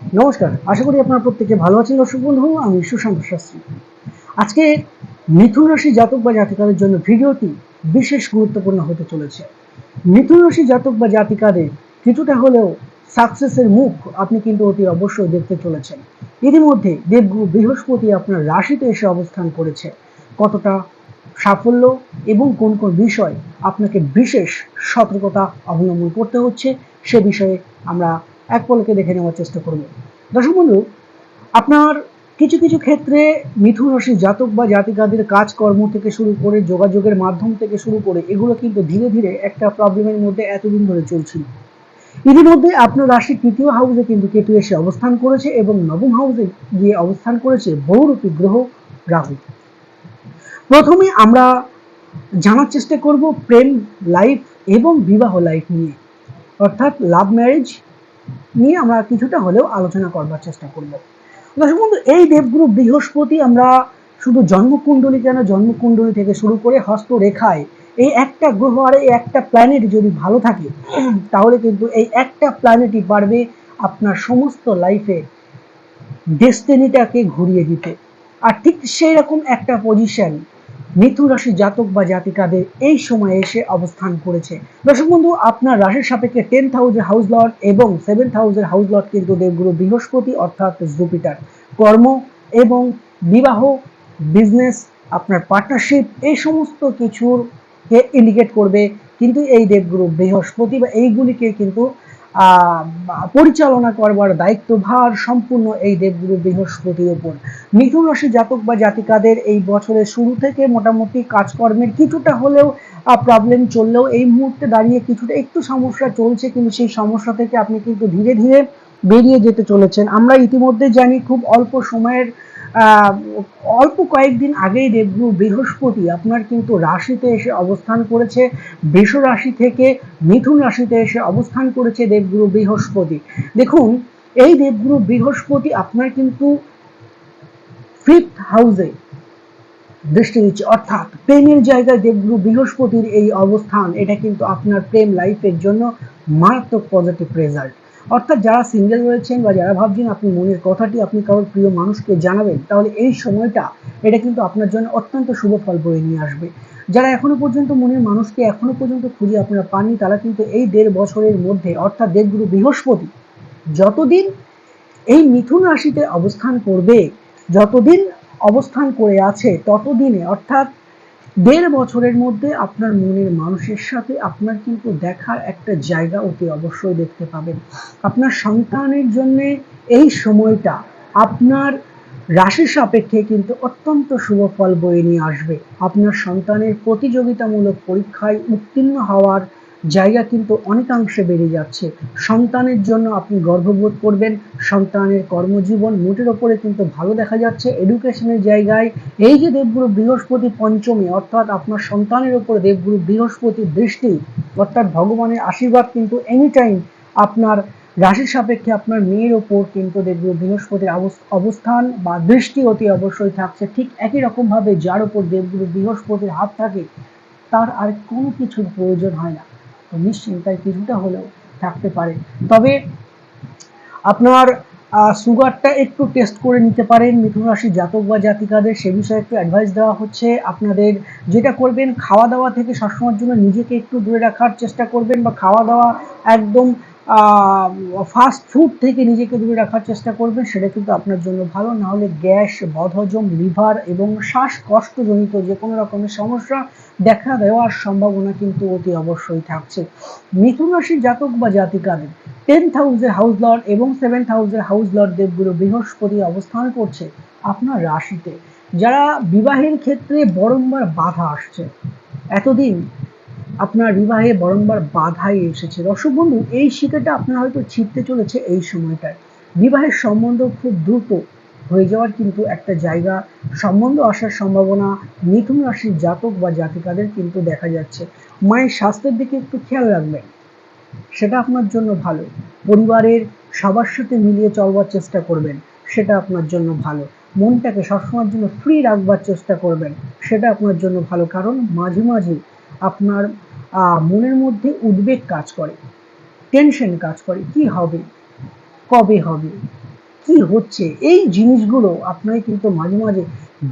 নমস্কার, আশা করি আপনারা প্রত্যেকে ভালো আছেন। দর্শক বন্ধু, আমি সুশান্ত শাস্ত্রী। আজকে মিথুন রাশি জাতক বা জাতিকাদের জন্য ভিডিওটি বিশেষ গুরুত্বপূর্ণ হতে চলেছে। মিথুন রাশি জাতক বা জাতিকাদের কিছুটা হলেও সাকসেসের মুখ আপনি কিন্তু অতি অবশ্যই দেখতে চলেছেন। ইতিমধ্যে দেবগুরু বৃহস্পতি আপনার রাশিতে এসে অবস্থান করেছে। কতটা সাফল্য এবং কোন কোন বিষয় আপনাকে বিশেষ সতর্কতা অবলম্বন করতে হচ্ছে, সে বিষয়ে আমরা এক পলকে দেখে নেওয়ার চেষ্টা করব। দর্শক বন্ধু, আপনার কিছু কিছু ক্ষেত্রে মিথুন রাশি জাতক বা জাতিকাদের কাজকর্ম থেকে শুরু করে যোগাযোগের মাধ্যম থেকে শুরু করে এগুলো কিন্তু ধীরে ধীরে একটা প্রবলেমের মধ্যে এতদিন ধরে চলছিল। ইতিমধ্যে আপনার রাশির তৃতীয় হাউসে কিন্তু কেতু এসে অবস্থান করেছে এবং নবম হাউসে গিয়ে অবস্থান করেছে বহুরূপী গ্রহ রাহু। প্রথমে আমরা জানার চেষ্টা করব প্রেম লাইফ এবং বিবাহ লাইফ নিয়ে। অর্থাৎ লাভ ম্যারেজ নিয়ে আমরা কিছুটা হলেও আলোচনা করবার চেষ্টা করব। দর্শক বন্ধু, এই দেবগুরু বৃহস্পতি আমরা শুধু জন্মকুণ্ডলী কেন? জন্মকুণ্ডলী থেকে শুরু করে হস্তরেখায় এই একটা গ্রহ আর এই একটা প্ল্যানেট যদি ভালো থাকে, তাহলে কিন্তু এই একটা প্ল্যানেটই পারবে আপনার সমস্ত লাইফে ডেস্টিনিটাকে ঘুরিয়ে দিতে। আর ঠিক সেই রকম একটা পজিশন মিথুন রাশি জাতক বা জাতিকাদের এই সময় এসে অবস্থান করেছে। দর্শক বন্ধু, আপনার রাশির সাপেক্ষে টেন্থ হাউসের হাউস লর্ড এবং সেভেন্থ হাউসের হাউস লর্ড কিন্তু দেবগুরু বৃহস্পতি অর্থাৎ জুপিটার। কর্ম এবং বিবাহ বিজনেস আপনার পার্টনারশিপ এই সমস্ত কিছুর কে ইন্ডিকেট করবে কিন্তু এই দেবগুরু বৃহস্পতি বা এইগুলিকে কিন্তু পরিচালনা করবার দায়িত্বভার সম্পূর্ণ এই দেবগুরু বৃহস্পতির ওপর মিথুন রাশি জাতক বা জাতিকাদের এই বছরের শুরু থেকে মোটামুটি কাজকর্মের কিছুটা হলেও প্রবলেম চললেও এই মুহূর্তে দাঁড়িয়ে কিছুটা একটু সমস্যা চলছে, কিন্তু সেই সমস্যা থেকে আপনি কিন্তু ধীরে ধীরে বেরিয়ে যেতে চলেছেন। আমরা ইতিমধ্যে জানি খুব অল্প সময়ের অল্প কয়েকদিন আগেই দেবগুরু বৃহস্পতি, আপনার কিন্তু রাশিতে এসে অবস্থান করেছে, বৃষ রাশি থেকে মিথুন রাশিতে এসে অবস্থান করেছে দেবগুরু বৃহস্পতি। দেখুন, এই দেবগুরু বৃহস্পতি আপনার কিন্তু ফিফথ হাউসে দৃষ্টি দিচ্ছে, অর্থাৎ প্রেমের জায়গায় দেবগুরু বৃহস্পতির এই অবস্থান, এটা কিন্তু আপনার প্রেম লাইফের জন্য মারাত্মক পজিটিভ রেজাল্ট অর্থাৎ যারা সিঙ্গেল রয়েছেন বা যারা ভাবছেন আপনি মনের কথাটি আপনি কারোর প্রিয় মানুষকে জানাবেন, তাহলে এই সময়টা এটা কিন্তু আপনার জন্য অত্যন্ত শুভ ফল বয়ে নিয়ে আসবে। যারা এখনও পর্যন্ত মনের মানুষকে এখনও পর্যন্ত খুঁজে আপনারা পাননি, তারা কিন্তু এই দেড় বছরের মধ্যে, অর্থাৎ দেবগুরু বৃহস্পতি, যতদিন এই মিথুন রাশিতে অবস্থান করবে, যতদিন অবস্থান করে আছে, ততদিনে, অর্থাৎ দেড় বছরের মধ্যে আপনার মনের মানুষের সাথে আপনার কিন্তু দেখার একটা জায়গা অতি অবশ্যই দেখতে পাবেন। আপনার সন্তানের জন্যে এই সময়টা আপনার রাশি সাপেক্ষে কিন্তু অত্যন্ত শুভ ফল বয়ে নিয়ে আসবে। আপনার সন্তানের প্রতিযোগিতামূলক পরীক্ষায় উত্তীর্ণ হওয়ার জায়গা কিন্তু অনেকাংশে বেড়ে যাচ্ছে। সন্তানের জন্য আপনি গর্ববোধ করবেন সন্তানের কর্মজীবন মোটের ওপরে কিন্তু ভালো দেখা যাচ্ছে। এডুকেশনের জায়গায় এই যে দেবগুরু বৃহস্পতি পঞ্চমী, অর্থাৎ আপনার সন্তানের ওপর দেবগুরু বৃহস্পতির দৃষ্টি, অর্থাৎ ভগবানের আশীর্বাদ কিন্তু এনি টাইম আপনার রাশির সাপেক্ষে আপনার মেয়ের ওপর কিন্তু দেবগুরু বৃহস্পতির অবস্থান বা দৃষ্টি অতি অবশ্যই থাকছে। ঠিক একই রকমভাবে যার উপর দেবগুরু বৃহস্পতির হাত থাকে, তার আর কোনো কিছুর প্রয়োজন হয় না। তো নিশ্চিন্তায় কিছুটা হলেও থাকতে পারে। তবে আপনার সুগারটা একটু টেস্ট করে নিতে পারেন মিথুন রাশি জাতক বা জাতিকাদের। সে বিষয়ে একটু অ্যাডভাইস দেওয়া হচ্ছে। আপনাদের যেটা করবেন, খাওয়া দাওয়া থেকে সবসময়ের জন্য নিজেকে একটু দূরে রাখার চেষ্টা করবেন বা খাওয়া দাওয়া একদম ফাস্ট ফুড থেকে নিজেকে দূরে রাখার চেষ্টা করবেন, সেটা কিন্তু আপনার জন্য ভালো। না হলে গ্যাস, বদহজম, লিভার এবং শ্বাসকষ্টজনিত যে কোনো রকমের সমস্যা দেখা দেওয়ার সম্ভাবনা কিন্তু অতি অবশ্যই থাকছে। মিথুন রাশির জাতক বা জাতিকাদের টেন্থ হাউসের হাউস লর্ড এবং সেভেন্থ হাউসের হাউস লর্ড দেবগুলো বৃহস্পতি অবস্থান করছে আপনার রাশিতে। যারা বিবাহের ক্ষেত্রে বরংবার বাধা আসছে। এতদিন আপনার বিবাহে বারংবার বাধাই এসেছে। দর্শক বন্ধু, এই শিকারটা আপনার হয়তো ছিটতে চলেছে এই সময়টায়। বিবাহের সম্বন্ধ খুব দ্রুত হয়ে যাওয়ার কিন্তু একটা জায়গা, সম্বন্ধ আসার সম্ভাবনা, মিথুন রাশির জাতক বা জাতিকাদের কিন্তু দেখা যাচ্ছে। মায়ের স্বাস্থ্যের দিকে একটু খেয়াল রাখবেন, সেটা আপনার জন্য ভালো। পরিবারের সবার সাথে মিলিয়ে চলবার চেষ্টা করবেন, সেটা আপনার জন্য ভালো। মনটাকে সবসময়ের জন্য ফ্রি রাখবার চেষ্টা করবেন, সেটা আপনার জন্য ভালো। কারণ মাঝে মাঝে আপনার মনের মধ্যে উদ্বেগ কাজ করে টেনশন কাজ করে, কি হবে, কবে হবে, কি হচ্ছে, এই জিনিসগুলো আপনাকে কিন্তু মাঝে মাঝে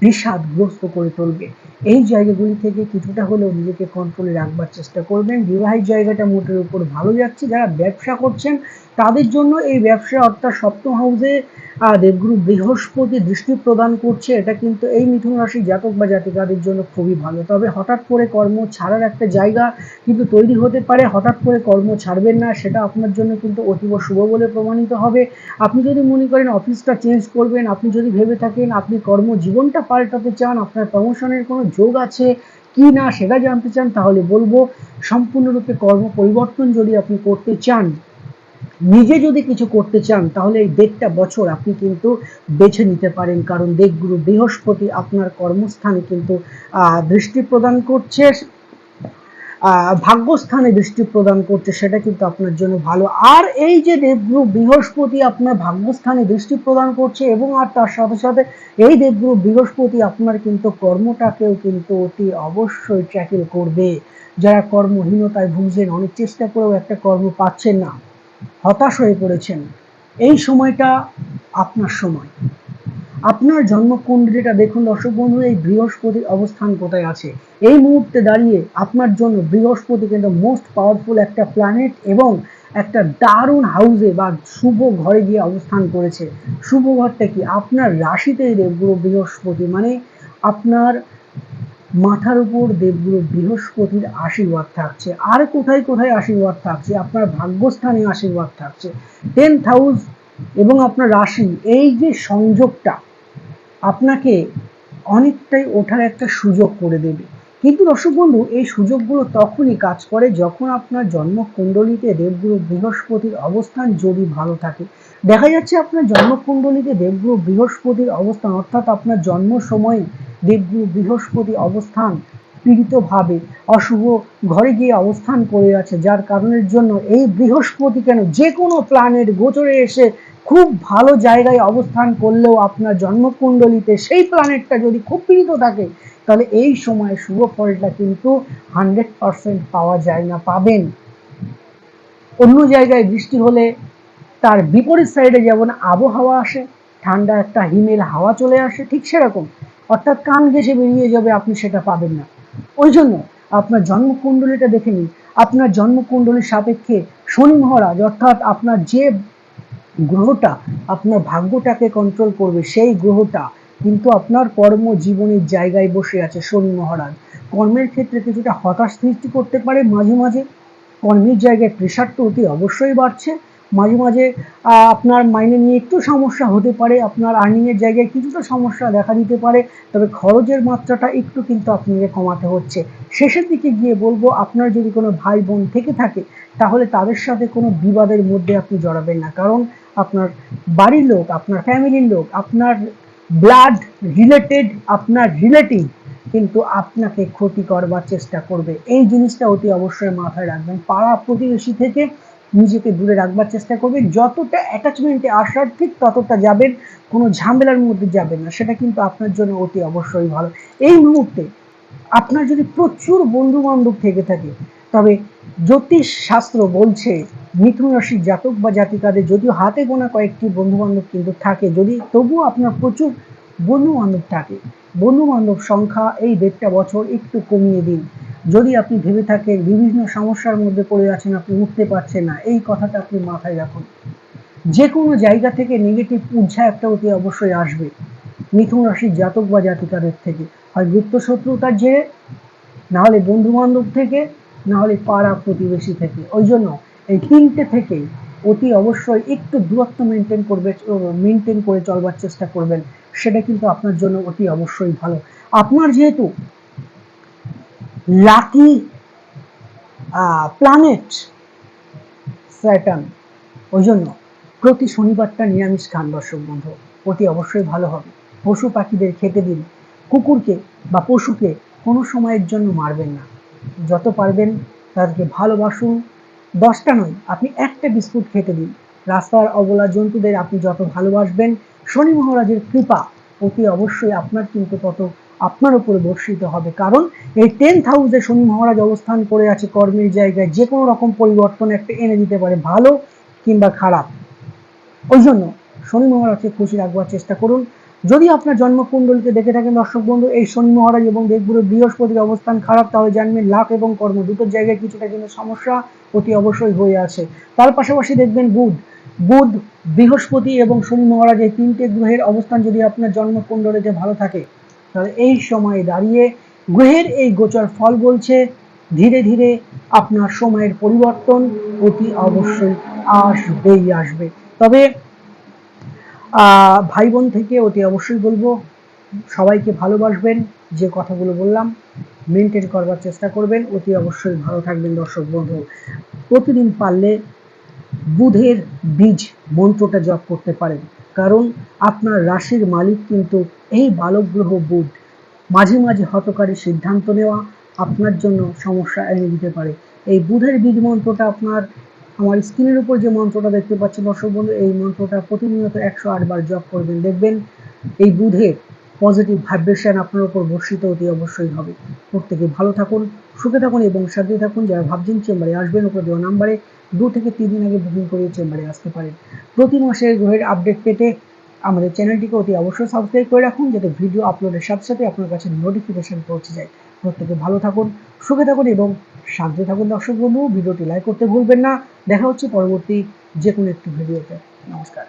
বিষাদগ্রস্ত করে তুলবে। এই জায়গাগুলি থেকে কিছুটা হলেও নিজেকে কন্ট্রোলে রাখবার চেষ্টা করবেন। বিবাহের জায়গাটা মোটের উপর ভালো যাচ্ছে। যারা ব্যবসা করছেন তাদের জন্য এই ব্যবসা অর্থাৎ সপ্তম হাউসে দেবগুরু বৃহস্পতি দৃষ্টি প্রদান করছে। এটা কিন্তু এই মিথুন রাশি জাতক বা জাতিকাদের জন্য খুবই ভালো। তবে হঠাৎ করে কর্ম ছাড়ার একটা জায়গা কিন্তু তৈরি হতে পারে। হঠাৎ করে কর্ম ছাড়বেন না, সেটা আপনার জন্য কিন্তু অতীব শুভ বলে প্রমাণিত হবে। আপনি যদি মনে করেন অফিসটা চেঞ্জ করবেন, আপনি যদি ভেবে থাকেন আপনি কর্মজীবনটা পাল্টাতে চান, আপনার প্রমোশনের কোনো যোগ আছে কি না সেটা জানতে চান, তাহলে বলব, সম্পূর্ণরূপে কর্ম পরিবর্তন যদি আপনি করতে চান নিজে যদি কিছু করতে চান, তাহলে এই দেড়টা বছর আপনি কিন্তু বেছে নিতে পারেন। কারণ দেবগুরু বৃহস্পতি আপনার কর্মস্থানে কিন্তু দৃষ্টি প্রদান করছে। ভাগ্যস্থানে দৃষ্টি প্রদান করছে, সেটা কিন্তু আপনার জন্য ভালো। আর এই যে দেবগুরু বৃহস্পতি আপনার ভাগ্যস্থানে দৃষ্টি প্রদান করছে, এবং আর তার সাথে সাথে এই দেবগুরু বৃহস্পতি আপনার কিন্তু কর্মটাকেও কিন্তু অতি অবশ্যই ট্র্যাকেল করবে। যারা কর্মহীনতায় ভুগছেন, অনেক চেষ্টা করেও একটা কর্ম পাচ্ছেন না। হতাশ হয়ে পড়েছেন। এই সময়টা আপনার সময়। আপনার জন্মকুণ্ডলীটা দেখুন দর্শক বন্ধু, এই বৃহস্পতির অবস্থান কোথায় আছে? এই মুহূর্তে দাঁড়িয়ে আপনার জন্য বৃহস্পতি কিন্তু মোস্ট পাওয়ারফুল একটা প্ল্যানেট এবং একটা দারুণ হাউসে বা শুভ ঘরে গিয়ে অবস্থান করেছে। শুভ ঘরটা কি? আপনার রাশিতেই দেবগুরু বৃহস্পতি মানে আপনার মাথার উপর দেবগুরু বৃহস্পতির আশীর্বাদ থাকছে। আর কোথায় কোথায় আশীর্বাদ থাকছে? আপনার ভাগ্যস্থানে আশীর্বাদ থাকছে। টেন্থ হাউস এবং আপনার রাশি, এই যে সংযোগটা আপনাকে অনেকটাই ওঠার একটা সুযোগ করে দেবে। কিন্তু দর্শক বন্ধু, এই সুযোগগুলো তখনই কাজ করে যখন আপনার জন্মকুণ্ডলিতে দেবগুরু বৃহস্পতির অবস্থান যদি ভালো থাকে। দেখা যাচ্ছে আপনার জন্মকুণ্ডলিতে দেবগুরু বৃহস্পতির অবস্থান, অর্থাৎ আপনার জন্ম সময়ে দেবগুরু বৃহস্পতি অবস্থান পীড়িতভাবে অশুভ ঘরে গিয়ে অবস্থান করে আছে। যার কারণের জন্য এই বৃহস্পতি কেন যে কোনো প্ল্যানেট গোচরে এসে খুব ভালো জায়গায় অবস্থান করলেও আপনার জন্মকুণ্ডলিতে সেই প্ল্যানেটটা যদি খুব পীড়িত থাকে, তাহলে এই সময় শুভ ফলটা কিন্তু হান্ড্রেড পারসেন্ট পাওয়া যায় না, পাবেন। অন্য জায়গায় বৃষ্টি হলে তার বিপরীত সাইডে যেমন আবহাওয়া আসে, ঠান্ডা একটা হিমেল হাওয়া চলে আসে, ঠিক সেরকম। অর্থাৎ কান ঘেসে বেরিয়ে যাবে, আপনি সেটা পাবেন না। ওই জন্য আপনার জন্মকুণ্ডলীটা দেখে নিন। আপনার জন্মকুণ্ডলীর সাপেক্ষে শনি মহারাজ, অর্থাৎ আপনার যে গ্রহটা, আপনার ভাগ্যটাকে কন্ট্রোল করবে, সেই গ্রহটা কিন্তু আপনার কর্মজীবনের জায়গায় বসে আছে শনি মহারাজ। কর্মের ক্ষেত্রে কিছুটা হতাশ সৃষ্টি করতে পারে মাঝে মাঝে। কর্মের জায়গায় প্রেশার তো অতি অবশ্যই বাড়ছে। মাঝে মাঝে আপনার মাইনে নিয়ে একটু সমস্যা হতে পারে, আপনার আর্নিংয়ের জায়গায় কিছুটা সমস্যা দেখা দিতে পারে, তবে খরচের মাত্রাটা একটু কিন্তু আপনাকে কমাতে হচ্ছে। শেষের দিকে গিয়ে বলব, আপনার যদি কোনো ভাই বোন থেকে থাকে, তাহলে তাদের সাথে কোনো বিবাদের মধ্যে আপনি জড়াবেন না। কারণ আপনার বাড়ির লোক, আপনার ফ্যামিলির লোক, আপনার ব্লাড রিলেটেড আপনার রিলেটিভ কিন্তু আপনাকে ক্ষতি করবার চেষ্টা করবে। এই জিনিসটা অতি অবশ্যই মাথায় রাখবেন। পাড়া প্রতিবেশী থেকে নিজেকে দূরে রাখবার চেষ্টা করবেন যতটা অ্যাটাচমেন্টে আসার ঠিক ততটা যাবেন, কোনো ঝামেলার মধ্যে যাবেন না। সেটা কিন্তু আপনার জন্য অতি অবশ্যই ভালো। এই মুহূর্তে আপনার যদি প্রচুর বন্ধু বান্ধব থেকে থাকে, তবে জ্যোতিষ শাস্ত্র বলছে, মিথুন রাশির জাতক বা জাতিকাদের যদিও হাতে গোনা কয়েকটি বন্ধু বান্ধব কিন্তু থাকে, যদি তবুও আপনার প্রচুর বন্ধু বান্ধব থাকে বন্ধু বান্ধব সংখ্যা এই দেড়টা বছর একটু কমিয়ে দিন। যদি আপনি ভেবে থাকেন বিভিন্ন সমস্যার মধ্যে পড়ে আছেন, আপনি উঠতে পারছেন না, এই কথাটা আপনি মাথায় রাখুন। যে কোনো জায়গা থেকে নেগেটিভ ঊর্জা একটা অতি অবশ্যই আসবে। মিথুন রাশির জাতক বা জাতিকাদের থেকে। হয় গুপ্ত শত্রুতার জেরে, না হলে বন্ধু বান্ধব থেকে, না হলে পাড়া প্রতিবেশী থেকে। ওই জন্য এই তিনটে থেকে অতি অবশ্যই একটু দূরত্ব মেনটেন করবে মেনটেন করে চলবার চেষ্টা করবেন। সেটা কিন্তু আপনার জন্য অতি অবশ্যই ভালো। আপনার যেহেতু লাকি প্ল্যানেট স্যাটার্ন ওই জন্য প্রতি শনিবারটা নিরামিষ খান দর্শক বন্ধু। অতি অবশ্যই ভালো হবে। পশু পাখিদের খেতে দিন। কুকুরকে বা পশুকে কোনো সময়ের জন্য মারবেন না। যত পারবেন তাদেরকে ভালোবাসুন। দশটা নয়, আপনি একটা বিস্কুট খেতে দিন। রাস্তার অবলা জন্তুদের আপনি যত ভালোবাসবেন, শনি মহারাজের কৃপা অতি অবশ্যই আপনার কিন্তু তত আপনার উপরে বর্ষিত হবে। কারণ এই টেন্থ হাউসে শনি মহারাজ অবস্থান করে আছে কর্মের জায়গায়, যে কোনো রকম পরিবর্তন একটা এনে দিতে পারে, ভালো কিংবা খারাপ। ওই জন্য শনি মহারাজকে খুশি রাখবার চেষ্টা করুন। যদি আপনার জন্মকুণ্ডলীতে দেখে থাকেন দর্শক বন্ধু, এই শনি মহারাজ এবং দেবগুরু বৃহস্পতির অবস্থান খারাপ, তাহলে জানবেন লাভ এবং কর্ম, দুটোর জায়গায় কিছুটা কিন্তু সমস্যা অতি অবশ্যই হয়ে আছে। তার পাশাপাশি দেখবেন বুধ। বুধ, বৃহস্পতি এবং শনি মহারাজ এই তিনটে গ্রহের অবস্থান যদি আপনার জন্মকুণ্ডলীতে ভালো থাকে তাহলে এই সময়ে দাঁড়িয়ে গ্রহের এই গোচর ফল বলছে, ধীরে ধীরে আপনার সময়ের পরিবর্তন অতি অবশ্যই আসবেই আসবে। তবে ভাই বোন থেকে অতি অবশ্যই বলব, সবাইকে ভালোবাসবেন, যে কথাগুলো বললাম, মেনটেন করবার চেষ্টা করবেন, অতি অবশ্যই ভালো থাকবেন দর্শক বন্ধু। প্রতিদিন পারলে বুধের বীজ মন্ত্রটা জপ করতে পারেন। কারণ আপনার রাশির মালিক কিন্তু এই বালক গ্রহ বুধ। মাঝে মাঝে হতকারী সিদ্ধান্ত নেওয়া আপনার জন্য সমস্যা এনে দিতে পারে। এই বুধের বীজ মন্ত্রটা আপনার, আমার স্ক্রিনের উপর যে মন্ত্রটা দেখতে পাচ্ছেন দর্শক বন্ধু, এই মন্ত্রটা প্রতিনিয়ত একশো আটবার জপ করবেন। দেখবেন এই বুধের পজিটিভ ভাইব্রেশন আপনার উপর বর্ষিত অতি অবশ্যই হবে। প্রত্যেকে ভালো থাকুন, সুখে থাকুন এবং শান্তি থাকুন। যারা ভাবছেন চেম্বারে আসবেন, উপর দেওয়া নাম্বারে দু থেকে তিন দিন আগে বুকিং করে চেম্বারে আসতে পারেন। প্রতি মাসে গ্রহের আপডেট পেতে আমাদের চ্যানেলটিকে অতি অবশ্যই সাবস্ক্রাইব করে রাখুন, যাতে ভিডিও আপলোডের সাথে সাথে আপনার কাছে নোটিফিকেশন পৌঁছে যায়। প্রত্যেকে ভালো থাকুন, সুখে থাকুন এবং শান্তি থাকুন। দর্শক বন্ধু, ভিডিওটি লাইক করতে ভুলবেন না। দেখা হচ্ছে পরবর্তী যে কোনো একটি ভিডিওতে নমস্কার।